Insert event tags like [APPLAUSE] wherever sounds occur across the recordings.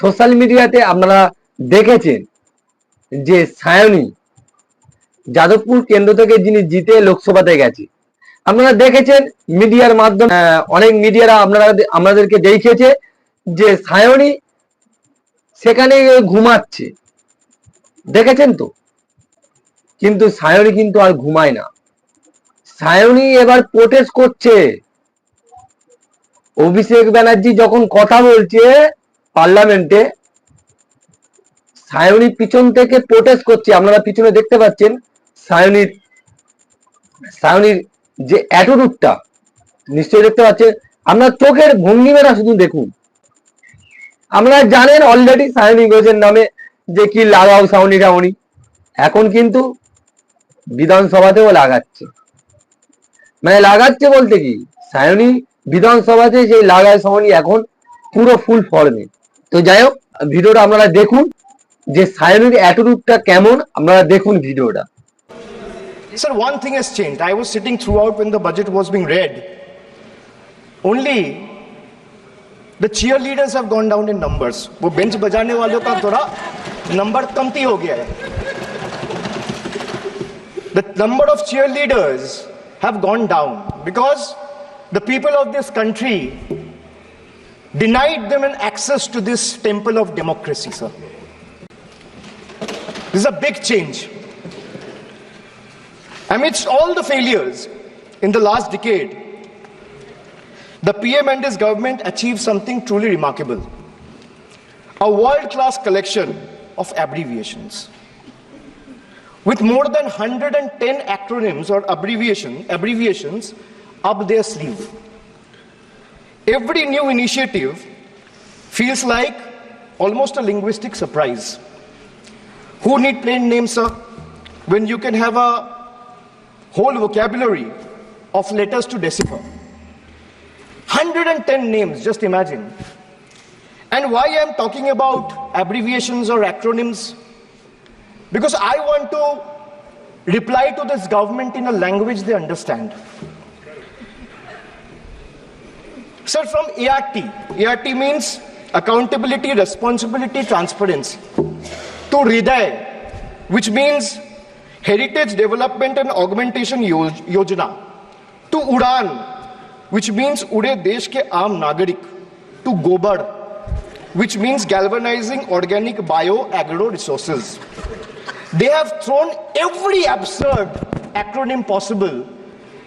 Social মিডিয়াতে আপনারা দেখেছেন যে সায়নী যাদবপুর কেন্দ্র থেকে যিনি জিতে লোকসভাতে গেছে। আপনারা দেখেছেন মিডিয়ার মাধ্যমে অনেক মিডিয়ারা আপনারা আমাদেরকে দেখিয়েছে যে সায়নী সেখানে ঘুমাচ্ছে। দেখেছেন তো? কিন্তু সায়নী কিন্তু আর ঘুমায় না। সায়নী এবার প্রোটেস্ট করছে। অভিষেক ব্যানার্জি যখন কথা বলছে পার্লামেন্টে সায়নী পিছন থেকে প্রোটেস্ট করছে। আপনারা পিছনে দেখতে পাচ্ছেন সায়নীর সায়নীর যে অ্যাটিটিউডটা নিশ্চয়ই দেখতে পাচ্ছেন। আপনার চোখের ভঙ্গিমাটা শুধু দেখুন। আপনারা জানেন অলরেডি সায়নী ঘোষের নামে যে কি লাগাও সাউনি টাউনি এখন কিন্তু বিধানসভাতেও লাগাচ্ছে। মানে লাগাচ্ছে বলতে কি? সায়নী বিধানসভাতে সেই লাগায় সাউনি এখন পুরো ফুল ফর্মে তো যাই হোক ভিডিওটা আপনারা দেখুন যে সায়নীর অ্যাটিটিউডটা কেমন আপনারা দেখুন ভিডিওটা Sir, one thing has changed. I was sitting throughout when the budget was being read. Only the cheerleaders have gone down in numbers. वो बेंच बजाने वालों का थोड़ा नंबर कमती हो गया है The number of cheerleaders have gone down because the people of this country denied them an access to this temple of democracy, sir. This is a big change. Amidst all the failures in the last decade, the PM and his government achieved something truly remarkable a world class collection of abbreviations. With more than 110 acronyms or abbreviation, abbreviations up their sleeve. Every new initiative feels like almost a linguistic surprise. Who need plain names, sir? When you can have a whole vocabulary of letters to decipher. 110 names, just imagine. And why I'm talking about abbreviations or acronyms? Because I want to reply to this government in a language they understand. Sir, from ART, ART means accountability, responsibility, transparency. To Hriday, which means Heritage Development and Augmentation Yojana. To Udan, which means Ude Desh ke Aam Nagarik. To Gobar, which means galvanizing organic bio agro resources. They have thrown every absurd acronym possible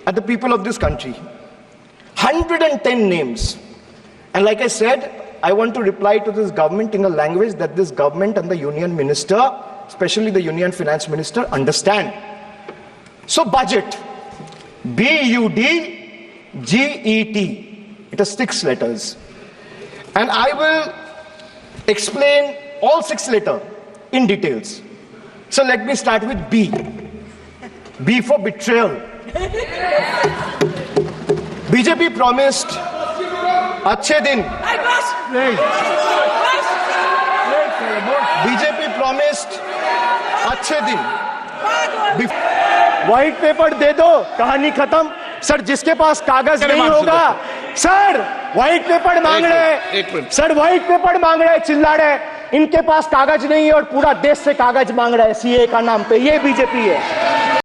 at the people of this country. 110 names. And like I said, I want to reply to this government in a language that this government and the union minister, especially the union finance minister, understand. So, budget B U D G E T. It has six letters. And I will explain all six letters in details. So, let me start with B. B for betrayal. [LAUGHS] BJP promised अच्छे दिन। BJP promised अच्छे दिन। White paper दे दो कहानी खत्म। Sir जिसके पास कागज़ नहीं होगा सर व्हाइट पेपर मांग रहे। हैं सर व्हाइट पेपर मांग रहे हैं चिल्ला रहे इनके पास कागज़ नहीं है और पूरा देश से कागज़ मांग रहा है सीए का नाम पे। ये बीजेपी है।